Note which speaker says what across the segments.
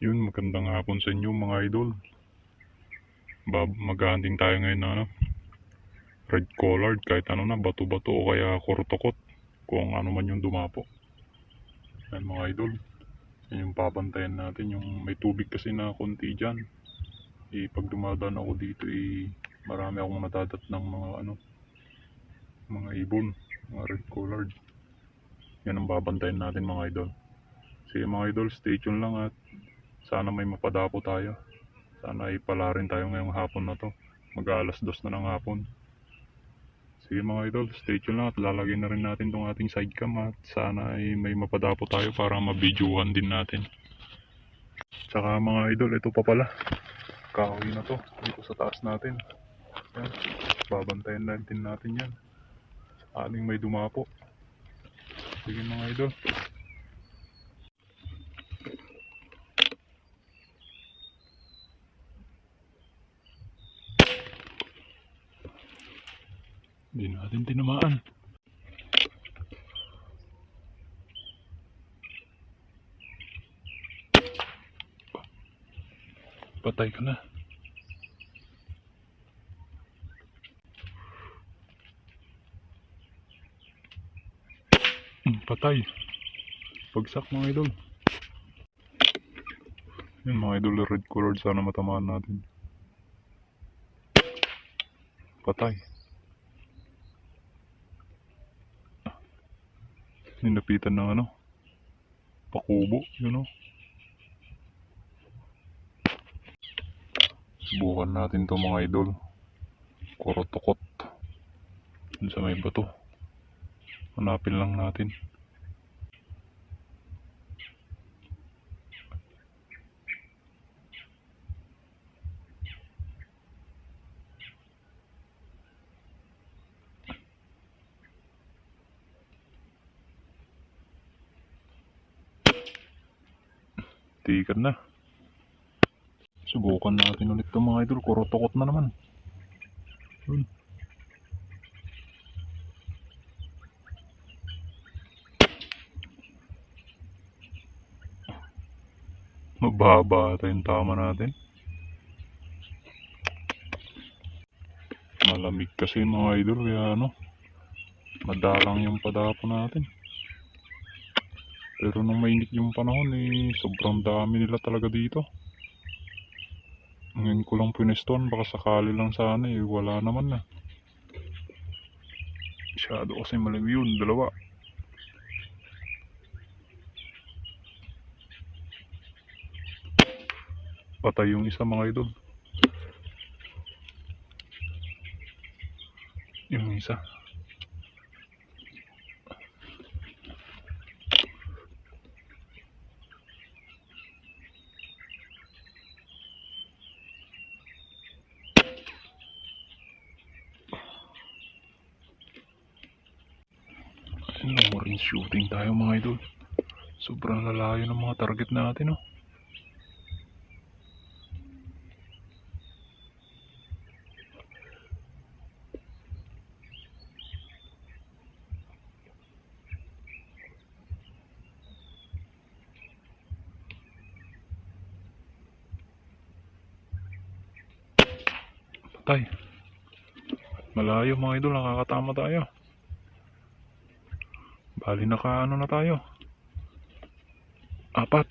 Speaker 1: Yun, magandang hapon sa inyo mga idol. Bab maghahunting tayo ngayon ng ano, red collared, kahit ano na, bato-bato o kaya kurtokot. Kung ano man yung dumapo. Yan mga idol. Yan yung papantayan natin. Yung may tubig kasi na konti dyan. Eh, pag dumadaan ako dito, eh, marami akong natatat ng mga ano, mga ibon, mga red collared. Yan ang babantayan natin mga idol. Sige mga idol, stay tuned lang at sana may mapadapo tayo. Sana ay pala rin tayo ngayong hapon na to. Mag-aalas dos na ng hapon. Sige mga idol, stay tuned lang at lalagay na rin natin tong ating sidecam at sana ay may mapadapo tayo para mabidyohan din natin. Tsaka mga idol, ito pa pala. Kahoy na to. Dito sa taas natin. Yan. Babantayan natin natin yan. Aling may dumapo. Sige mga idol. Hindi natin tinamaan. Patay ka na. Hmm, patay. Pagsak mga idol. Yan mga idol, red colored. Sana matamaan natin. Patay. Ninapitan ng ano? Pakubo, yun know? Subukan natin to mga idol. Korotokot. Dun sa may bato. Hanapin lang natin. Tikat na. Subukan natin ulit to mga idol. Korotokot na naman. Yun. Mababa ata yung tama natin. Malamig kasi mga idol kaya ano, madalang yung padapo natin. Pero nung mainit yung panahon eh, sobrang dami nila talaga dito. Ngayon ko lang pineston, baka sakali lang sana eh, wala naman na. Masyado kasi malamig yun, dalawa. Patay yung isa mga idol. Yung isa. Long range shooting tayo mga idol. Sobrang lalayo ng mga target natin oh. Patay. Malayo mga idol, nakakatama tayo. Bali naka ano na tayo. Apat.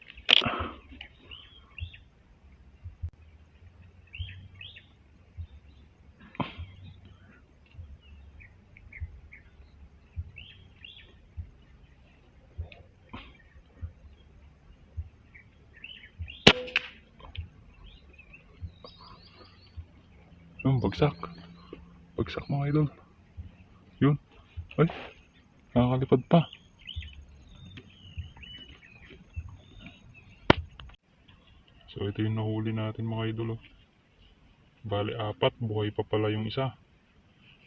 Speaker 1: Yung bagsak. Bagsak mga idol. Yun. Ay. Nakakalipad pa. So ito yung nahuli natin mga idol. oh. Bali apat, buhay pa pala yung isa.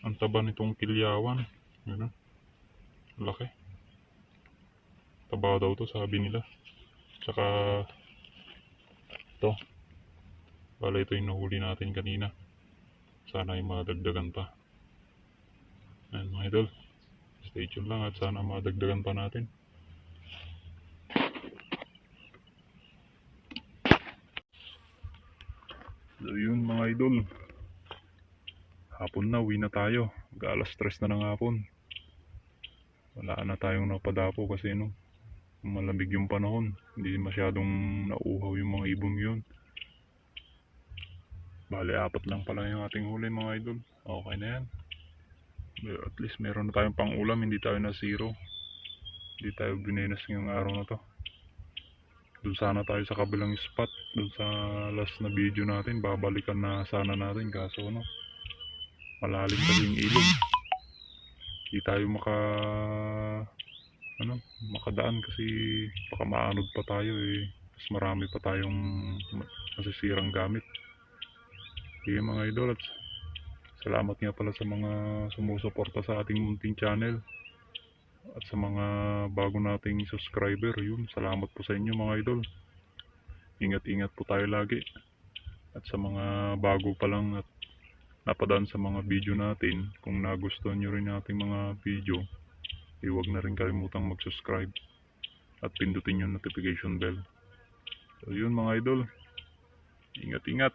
Speaker 1: Ang taba nitong kilyawan. Yun oh. Laki. Taba daw to sabi nila. Tsaka ito. Bali ito yung nahuli natin kanina. Sana ay madagdagan pa. Ayan mga idol. Stay tuned lang at sana madagdagan pa natin. So yun mga idol. Hapon na, uwi na tayo. Mag alas stress na ng hapon. Wala na tayong napadapo kasi no. Malamig yung panahon. Hindi masyadong nauuhaw yung mga ibon yun. Bale, apat lang pala yung ating huli mga idol. Okay na yan. At least meron na tayong pang ulam, hindi tayo na zero. Hindi tayo binenas ngayong araw na to. Doon sana tayo sa kabilang spot. Doon sa last na video natin. Babalikan na sana natin. Kaso ano, malalim kasi yung ilog. Hindi tayo maka... Ano, makadaan kasi baka maanod pa tayo eh. Mas marami pa tayong masisirang gamit. Sige mga idol at salamat nga pala sa mga sumusuporta sa ating munting channel. At sa mga bago nating subscriber yun salamat po sa inyo mga idol. Ingat ingat po tayo lagi. At sa mga bago pa lang at napadaan sa mga video natin kung nagustuhan nyo rin ating mga video eh, huwag na rin kalimutang mag subscribe at pindutin yung notification bell. So yun mga idol. Ingat ingat